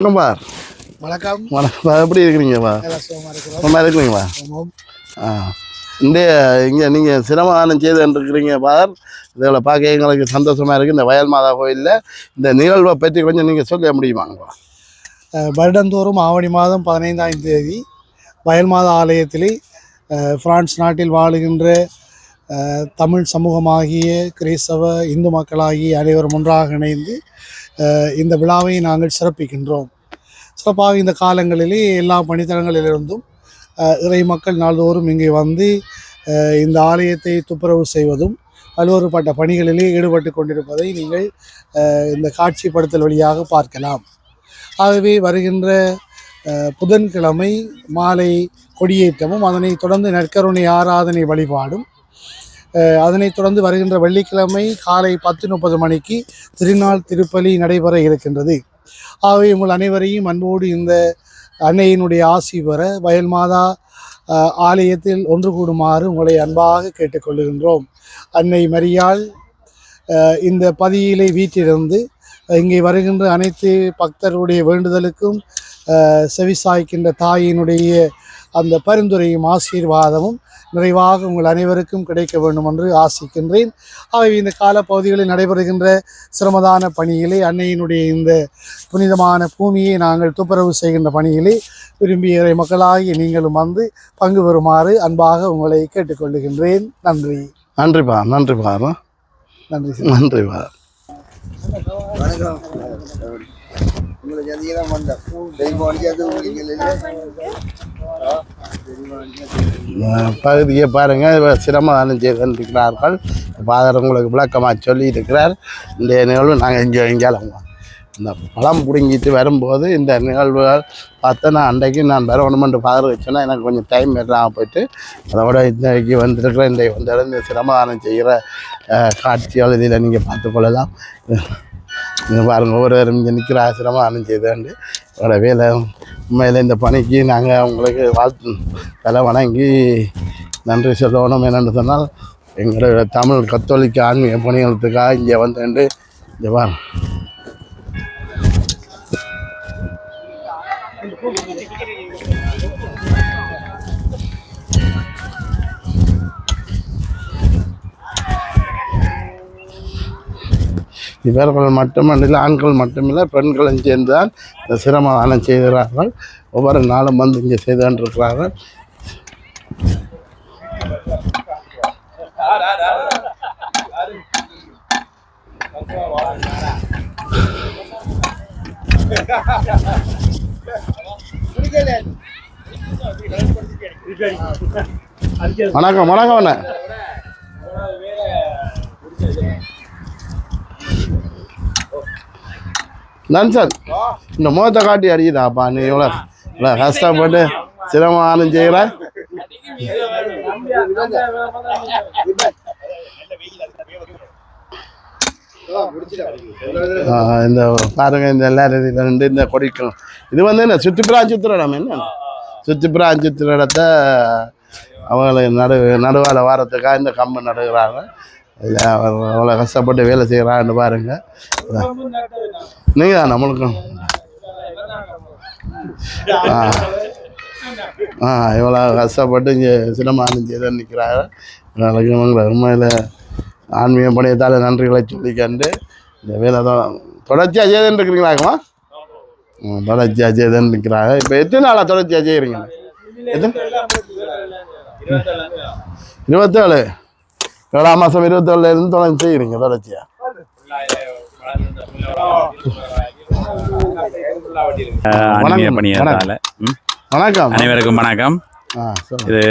வணக்கம்பா வணக்கம். வணக்கம். எப்படி இருக்கிறீங்கப்பா நல்லா இருக்கிறீங்களா. ஆ. இந்த இங்கே நீங்கள் சிரமதானம் செய்து இருக்கிறீங்க பார். இதில் பார்க்க எங்களுக்கு சந்தோஷமாக இருக்குது இந்த வயல் மாதா கோயிலில் இந்த நிகழ்வை பற்றி கொஞ்சம் நீங்கள் சொல்ல முடியுமாங்கப்பா வருடந்தோறும் ஆவணி மாதம் பதினைந்தாம் தேதி வயல் மாத ஆலயத்திலே பிரான்ஸ் நாட்டில் வாழுகின்ற தமிழ் சமூகமாகிய கிறிஸ்தவ இந்து மக்களாகிய அனைவரும் ஒன்றாக இணைந்து இந்த விழாவை நாங்கள் சிறப்பிக்கின்றோம். சிறப்பாக இந்த காலங்களிலே எல்லா பணித்தளங்களிலிருந்தும் இறை மக்கள் நாள்தோறும் இங்கே வந்து இந்த ஆலயத்தை துப்புரவு செய்வதும் பல்வேறுபட்ட பணிகளிலே ஈடுபட்டு கொண்டிருப்பதை நீங்கள் இந்த காட்சிப்படுத்தல் வழியாக பார்க்கலாம். ஆகவே வருகின்ற புதன்கிழமை மாலை கொடியேற்றமும் அதனைத் தொடர்ந்து நற்கருணை ஆராதனை வழிபாடும் அதனைத் தொடர்ந்து வருகின்ற வெள்ளிக்கிழமை காலை பத்து முப்பது மணிக்கு திருநாள் திருப்பலி நடைபெற இருக்கின்றது. ஆகவே உங்கள் அனைவரையும் அன்போடு இந்த அன்னையினுடைய ஆசி பெற வயல் மாதா ஆலயத்தில் ஒன்று கூடுமாறு உங்களை அன்பாக கேட்டுக்கொள்கின்றோம். அன்னை மரியாள் இந்த பதியிலே வீட்டிலிருந்து இங்கே வருகின்ற அனைத்து பக்தருடைய வேண்டுதலுக்கும் செவிசாய்க்கின்ற தாயினுடைய அந்த பரிந்துரையும் ஆசீர்வாதமும் நிறைவாக உங்கள் அனைவருக்கும் கிடைக்க வேண்டும் என்று ஆசிக்கின்றேன். ஆகவே இந்த காலப்பகுதிகளில் நடைபெறுகின்ற சிரமதான பணியிலே அன்னையினுடைய இந்த புனிதமான பூமியை நாங்கள் துப்புரவு செய்கின்ற பணியிலே விரும்பிய மக்களாகிய நீங்களும் வந்து பங்கு பெறுமாறு அன்பாக உங்களை கேட்டுக்கொள்ளுகின்றேன் நன்றி. நன்றிப்பா நன்றிப்பா நன்றி. நன்றிப்பா வணக்கம். உங்களுக்கு அதிகம் வந்த பூ தெய்வம் அடிக்காது அஹ் பகுதியை பாருங்கள் சிரமதானம் செய்திருக்கிறார்கள் ஃபாதர் உங்களுக்கு விளக்கமாக சொல்லி இருக்கிறார் இந்த நிகழ்வு நாங்கள் இங்கே எங்கேயாலும் இந்த பழம் பிடுங்கிட்டு வரும்போது இந்த நிகழ்வுகள் பார்த்தா நான் அன்றைக்கு நான் வரணுமென்று ஃபாதர் வச்சேன்னா எனக்கு கொஞ்சம் டைம் இல்லாமல் போயிட்டு அதோட இன்றைக்கு வந்திருக்கிற இந்த வந்த இந்த சிரமதானம் செய்கிற அஹ், காட்சிகள் இதில் நீங்கள் பார்த்துக்கொள்ளலாம் இங்கே பாருங்கள் ஒவ்வொரு இங்கே நிற்கிற ஆசிரமம் அணிஞ்சதாண்டு அவரோட வேலை உண்மையில் இந்த பணிக்கு நாங்கள் உங்களுக்கு வாழ்த்து தலை வணங்கி நன்றி சொல்லணும். என்னென்னு சொன்னால் எங்களோட தமிழ் கத்தோலிக்க ஆன்மீக பணிகளுக்காக இங்கே வந்துட்டு இங்கே வா இவர்கள் மட்டுமல்ல ஆண்கள் மட்டுமில்லை பெண்களும் சேர்ந்து தான் இந்த சிரமதானம் செய்கிறார்கள். ஒவ்வொரு நாளும் வந்து இங்கே செய்து கொண்டிருக்கிறார்கள். வணக்கம் வணக்கம் அண்ணா. நன்சன். இந்த முகத்தை காட்டி அடிக்குதாப்பா நீ இவ்வளோ இவ்வளோ கஷ்டப்பட்டு சிரமம் செய்கிற இந்த பாருங்க இந்த எல்லாரும் ரெண்டு இந்த கொடிக்கும். இது வந்து என்ன சுற்றுப்புறா சுற்றுறடம் என்ன? சுற்றுப்புறா சுற்றுறடத்தை அவங்களை நடு நடுவால வாரத்துக்காக இந்த கம்பு நடுகிறாங்க. இதில் அவர் அவ்வளோ கஷ்டப்பட்டு வேலை செய்கிறான்னு பாருங்க. நீங்கள் தான் நம்மளுக்கும் ஆ. ஆ இவ்வளோ கஷ்டப்பட்டு இங்கே சிரமம் செய்து நிற்கிறாங்க நாளைக்கு இவங்களை உண்மையில் ஆன்மீக பணியத்தால் நன்றிகளை சொல்லிக்கண்டு இந்த வேலை தான் தொடர்ச்சியாக செய்துன்னு இருக்கிறீங்களாக்குமா ம் தொடர்ச்சியாக செய்துன்னு நிற்கிறாங்க இப்போ எத்தனை நாளாக தொடர்ச்சியாக செய்கிறீங்க எத்தனை? இருபத்தேழு. ஏழாம் மாதம் இருபத்தேழுல இருந்து தொடர்ந்து செய்கிறீங்க தொடர்ச்சியாக வணக்கம், அனைவருக்கும் வணக்கம் இது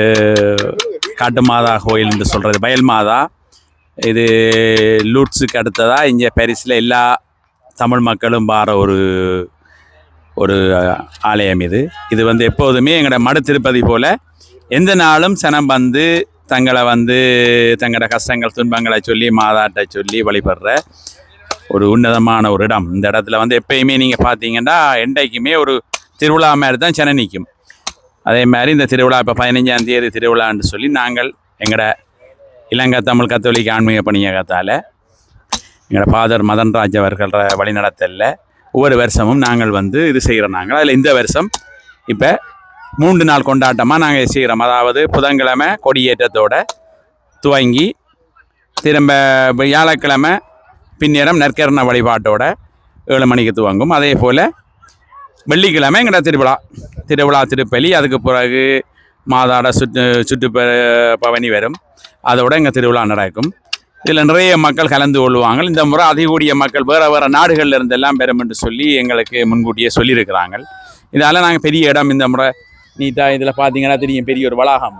காட்டு மாதா கோயில் என்று சொல்கிறது வயல் மாதா இது லூட்ஸுக்கு அடுத்ததா இங்கே பாரிஸில் எல்லா தமிழ் மக்களும் பார ஒரு ஒரு ஆலயம் இது இது வந்து எப்போதுமே எங்களோட மடு திருப்பதி போல் எந்த நாளும் சனம் வந்து தங்களை வந்து தங்களோட கஷ்டங்கள் துன்பங்களை சொல்லி மாதாட்டை சொல்லி வழிபடுற ஒரு உன்னதமான ஒரு இடம். இந்த இடத்துல வந்து எப்பயுமே நீங்கள் பார்த்தீங்கன்னா என்றைக்குமே ஒரு திருவிழா மாதிரி தான் சென நிற்கும். அதே மாதிரி இந்த திருவிழா இப்போ பதினஞ்சாம் தேதி திருவிழான்னு சொல்லி நாங்கள் எங்களோட இலங்கை தமிழ் கத்தோலிக்க ஆன்மீக பணியகத்தால் எங்களோட ஃபாதர் மதன்ராஜ் அவர்கள் வழிநடத்தலில். ஒவ்வொரு வருஷமும் நாங்கள் வந்து இது செய்கிறோம் நாங்கள். அதில் இந்த வருஷம் இப்போ மூன்று நாள் கொண்டாட்டமாக நாங்கள் செய்கிறோம் அதாவது புதன்கிழமை கொடியேற்றத்தோடு துவங்கி திரும்ப வியாழக்கிழமை பின்னேரம் நற்கரண வழிபாட்டோட ஏழு மணிக்கு துவங்கும். அதே போல் வெள்ளிக்கிழமை எங்கட திருவிழா திருவிழா திருப்பலி அதுக்கு பிறகு மாதாட சுற்று சுற்று பவனி வரும். அதோட எங்கள் திருவிழா நடக்கும். இதில் நிறைய மக்கள் கலந்து கொள்வாங்க. இந்த முறை அதிகூடிய மக்கள் வேறு வேறு நாடுகளில் இருந்தெல்லாம் பெறும் என்று சொல்லி எங்களுக்கு முன்கூட்டியே சொல்லியிருக்கிறாங்க. இதால் நாங்கள் பெரிய இடம் இந்த முறை நீட்டாக இதில் பார்த்தீங்கன்னா தெரியும் பெரிய ஒரு வளாகம்.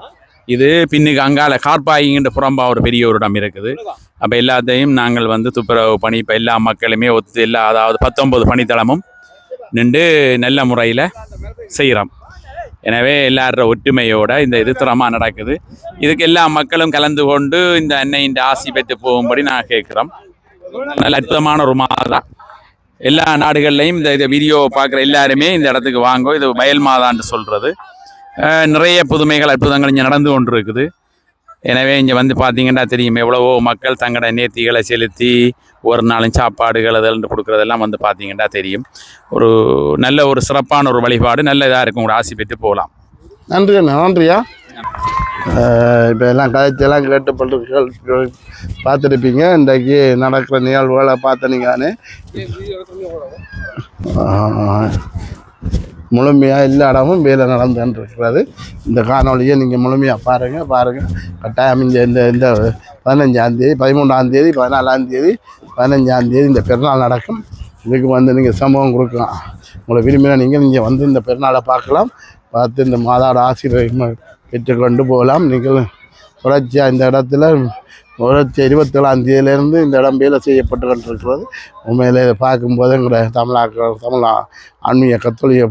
இது பின்னுக்கு அங்கால கார்பாயிங்கிற புறம்பா ஒரு பெரிய ஒரு இடம் இருக்குது. அப்போ எல்லாத்தையும் நாங்கள் வந்து துப்புரவு பணி இப்போ எல்லா மக்களுமே ஒத்து எல்லா அதாவது பத்தொம்பது பணித்தளமும் நின்று நல்ல முறையில் செய்கிறோம் எனவே எல்லாரோட ஒற்றுமையோட இந்த இது திறமாக நடக்குது. இதுக்கு எல்லா மக்களும் கலந்து கொண்டு இந்த அன்னையின் ஆசி பெற்று போகும்படி நான் கேட்குறோம். நல்ல அற்புதமான ஒரு தான் எல்லா நாடுகள்லையும் இந்த இதை வீடியோ பார்க்குற எல்லாருமே இந்த இடத்துக்கு வாங்கோ இது வயல் மாதான்னு சொல்கிறது நிறைய புதுமைகள் அற்புதங்கள் இங்கே நடந்து கொண்டு இருக்குது எனவே இங்கே வந்து பார்த்தீங்கன்னா தெரியும் எவ்வளவோ மக்கள் தங்களோட நேர்த்திகளை செலுத்தி ஒரு நாளும் சாப்பாடுகள் அதெல்லாம் கொடுக்குறதெல்லாம் வந்து பார்த்தீங்கன்னா தெரியும். ஒரு நல்ல ஒரு சிறப்பான ஒரு வழிபாடு நல்ல இதாக இருக்கும் உங்களோட ஆசை பெற்று போகலாம். நன்றி நன்றியா? இப்போ எல்லாம் கதைச்செல்லாம் கேட்டுப்பட்டு பார்த்துருப்பீங்க. இன்றைக்கு நடக்கிற நிகழ்வுகளை பார்த்தனீங்கன்னு முழுமையாக எல்லா இடமும் வேலை நடந்துன்னு இருக்கிறது. இந்த காணொலியை நீங்கள் முழுமையாக பாருங்கள் பாருங்கள் கட்டாயம் இந்த இந்த இந்த பதினஞ்சாந்தேதி பதிமூன்றாந்தேதி பதினாலாந்தேதி பதினஞ்சாந்தேதி இந்த பெருநாள் நடக்கும். இதுக்கு வந்து நீங்கள் சம்பவம் கொடுக்கலாம். உங்களை விரும்பினா நீங்கள் நீங்கள் வந்து இந்த பெருநாளை பார்க்கலாம். பார்த்து இந்த மாதாட ஆசீர்வாதம் பெற்றுக்கொண்டு போகலாம். நீங்கள் தொடர்ச்சியாக இந்த இடத்துல தொடர்ச்சி இருபத்தேழாம் தேதியிலேருந்து இந்த இடம் வேலை செய்யப்பட்டு கொண்டிருக்கிறது. உண்மையிலே இதை பார்க்கும்போது எங்களோட தமிழாக்க தமிழ் ஆன்மீக கத்தோலிக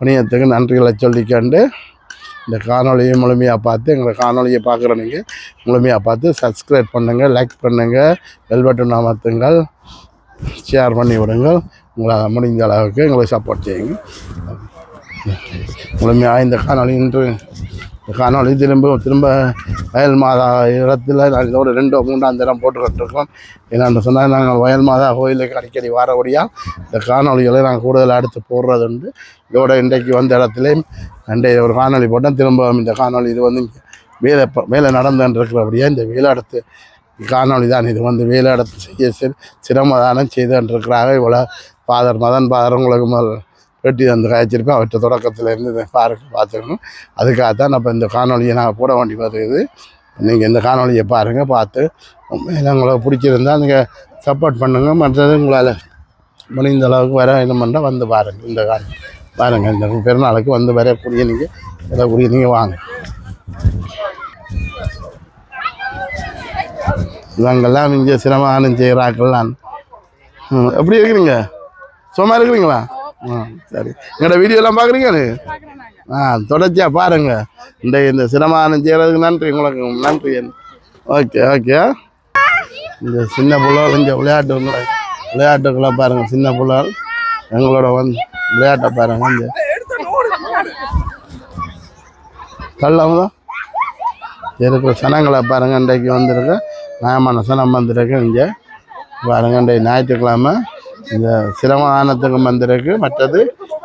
பணியத்துக்கு நன்றிகளை சொல்லிக்கொண்டு இந்த காணொலியை முழுமையாக பார்த்து எங்களை காணொலியை பார்க்குற நீங்கள் முழுமையாக பார்த்து சப்ஸ்கிரைப் பண்ணுங்கள் லைக் பண்ணுங்கள் பெல் பட்டன் அமர்த்துங்கள் ஷேர் பண்ணி விடுங்கள். உங்களால் முடிந்த அளவுக்கு எங்களை சப்போர்ட் செய்யுங்க. முழுமையாக இந்த காணொளி இன்று இந்த காணொளி திரும்ப திரும்ப வயல் மாதா இடத்துல நாங்கள் இதோட ரெண்டோ மூன்றாம் தினம் போட்டுக்கிட்டு இருக்கோம் என்னென்னு சொன்னால் நாங்கள் வயல் மாதா கோயிலுக்கு அடிக்கடி வரபடியாக இந்த காணொளிகளை நாங்கள் கூடுதல் அடுத்து போடுறது உண்டு. இதோட இன்றைக்கு வந்த இடத்துலையும் அன்றைய ஒரு காணொளி போட்டோம். திரும்பவும் இந்த காணொளி இது வந்து வேலை ப- வேலை நடந்துன்னு இந்த வேலை அடுத்து காணொளி தான் இது வந்து வேலை அடுத்து செய்ய சி- சிரமதானம் செய்துன்றிருக்கிறாங்க இவ்வளோ ஃபாதர் மதன் ஃபாதர் உங்களுக்கு முதல் வெட்டி வந்து காய்ச்சிருப்பேன். அவற்றை தொடக்கத்தில் இருந்து பாருங்க பார்த்துக்கணும். அதுக்காக தான் நம்ம இந்த காணொலியை நாங்கள் போட வேண்டி வருது. நீங்கள் இந்த காணொலியை பாருங்கள் பார்த்து உங்களுக்கு பிடிச்சிருந்தா நீங்கள் சப்போர்ட் பண்ணுங்கள் மற்றது உங்களால் முடிந்த அளவுக்கு வர என்ன பண்ணால் வந்து பாருங்கள் இந்த காலம் பாருங்கள் இந்த பெருநாளுக்கு வந்து வரக்கூடிய நீங்கள் வரக்கூடிய நீங்கள் வாங்க. இவங்கெல்லாம் இங்கே சிரமம் செய்கிறாக்கள்லாம் எப்படி இருக்கிறீங்க? சும்மா இருக்கிறீங்களா? ஆ சரி. எங்களோட வீடியோலாம் பார்க்குறீங்க ஆ தொடர்ச்சியாக பாருங்க. இந்த இந்த சிரமம் செய்கிறதுக்கு நன்றி உங்களுக்கு நன்றி. Okay okay. இந்த சின்ன பிள்ளை கொஞ்சம் விளையாட்டு விளையாட்டுக்கெல்லாம் பாருங்கள் பாருங்க சின்ன பிள்ளைகள் எங்களோட வந்து விளையாட்டை பாருங்க இந்த தள்ளாமதா? இருக்கிற சனங்களை பாருங்க இன்றைக்கு வந்திருக்கு. நியாயமான சனம் வந்திருக்கு இங்கே. பாருங்க இன்றைக்கு ஞாயிற்றுக்கிழமை. இந்த சிரமதானத்துக்கு வந்திருக்கு மற்றது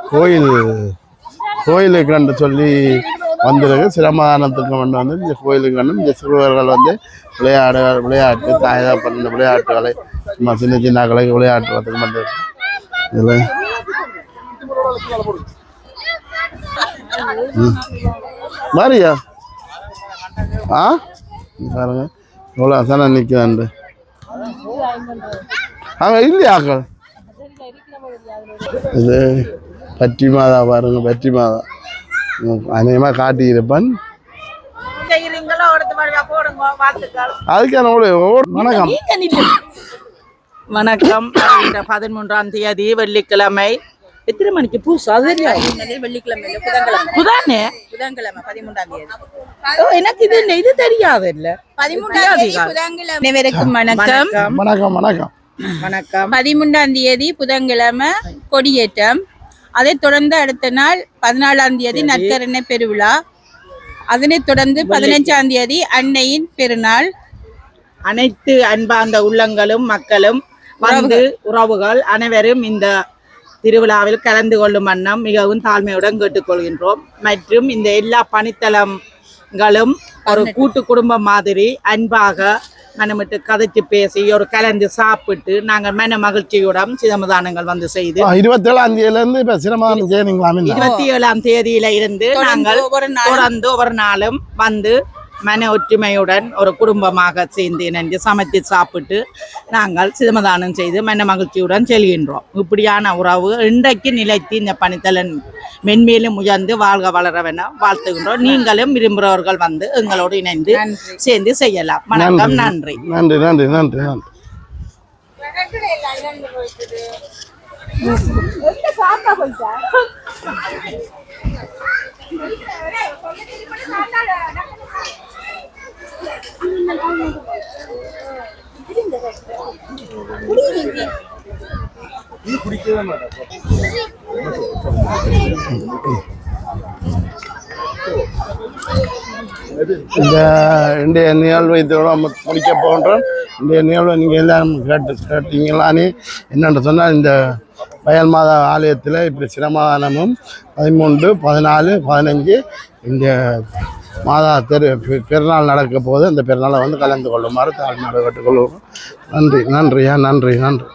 கோயில் கோயிலுக்கு கண்டு சொல்லி வந்திருக்கு. சிரமதானத்துக்கு கொண்டு வந்து இந்த கோயிலுக்கு கண்டு இந்த சிறுவர்கள் வந்து விளையாடு விளையாட்டு தாயதா பண்ண விளையாட்டுகளை சும்மா சின்ன சின்ன கலைக்கு விளையாட்டுறதுக்கு வந்திருக்கு. இதில். மாரியா ஆ? பாருங்க. இவ்வளோ தானே நிற்கிறாண்டு அங்கே இல்லையாக்கள் இது பற்றி மாதா பாருங்க பற்றி மாதா அநேகமாக காட்டியிருப்பேன் அதுக்கான வணக்கம். வணக்கம். பதிமூன்றாம் தேதி வெள்ளிக்கிழமை. எத்தனை மணிக்கு பூசு அது வெள்ளிக்கிழமை புதானே புதன்கிழமை. பதிமூன்றாம் தேதி. ஓ, எனக்கு இது இது தெரியாது இல்ல. பதிமூன்றாம் தேதி புதன்கிழமை. அனைவருக்கும் வணக்கம். வணக்கம் வணக்கம். வணக்கம். பதிமூன்றாம் தேதி புதன்கிழமை கொடியேற்றம். அதைத் தொடர்ந்து அடுத்த நாள் பதினாலாம் தேதி நற்கரணை பெருவிழா. அதனைத் தொடர்ந்து பதினஞ்சாம் தேதி அன்னையின் பெருநாள். அனைத்து அன்பார்ந்த உள்ளங்களும் மக்களும் வந்து உறவுகள். அனைவரும் இந்த திருவிழாவில் கலந்து கொள்ளும் வண்ணம் மிகவும் தாழ்மையுடன் கேட்டுக்கொள்கின்றோம். மற்றும் இந்த எல்லா பணித்தளங்களும் ஒரு கூட்டு குடும்பம் மாதிரி அன்பாக மனமிட்டு கதைச்சு பேசி ஒரு கலந்து சாப்பிட்டு நாங்கள் மன மகிழ்ச்சியுடன் சிதமதானங்கள் வந்து செய்து இருபத்தேழாம் தேதியிலேருந்து இப்போ சிரமதானம் செய்யணுங்களாமே இருபத்தி ஏழாம் தேதியில இருந்து நாங்கள் தொடர்ந்து ஒவ்வொரு நாளும் வந்து மன ஒற்றுமையுடன் ஒரு குடும்பமாக சேர்ந்து இணைந்து சமைத்து சாப்பிட்டு நாங்கள் சிதமதானம் செய்து மன மகிழ்ச்சியுடன் செல்கின்றோம். இப்படியான உறவு இன்றைக்கு நிலைத்து இந்த பணித்தலன் மென்மேலும் உயர்ந்து வாழ்க வளரவென வாழ்த்துகின்றோம். நீங்களும் விரும்புகிறவர்கள் வந்து எங்களோடு இணைந்து. சேர்ந்து செய்யலாம். வணக்கம் நன்றி. நன்றி. நன்றி நன்றி நன்றி இந்த இன்றைய நிகழ்வை இதோட நம்ம முடிக்க போகின்றோம். இன்றைய நிகழ்வை நீங்கள் எல்லாம் கேட்டு கேட்டீங்களானே என்னென்று சொன்னால் இந்த வயல் மாதா ஆலயத்தில் இப்படி சிரமதானமும் பதிமூன்று பதினாலு பதினஞ்சு இந்த மாதா தெரு பெருநாள் நடக்க போது அந்த பெருநாளை வந்து கலந்து கொள்ளுமாறு தாழ்நாடு கேட்டுக்கொள்வோம். நன்றி நன்றியா? நன்றி நன்றி.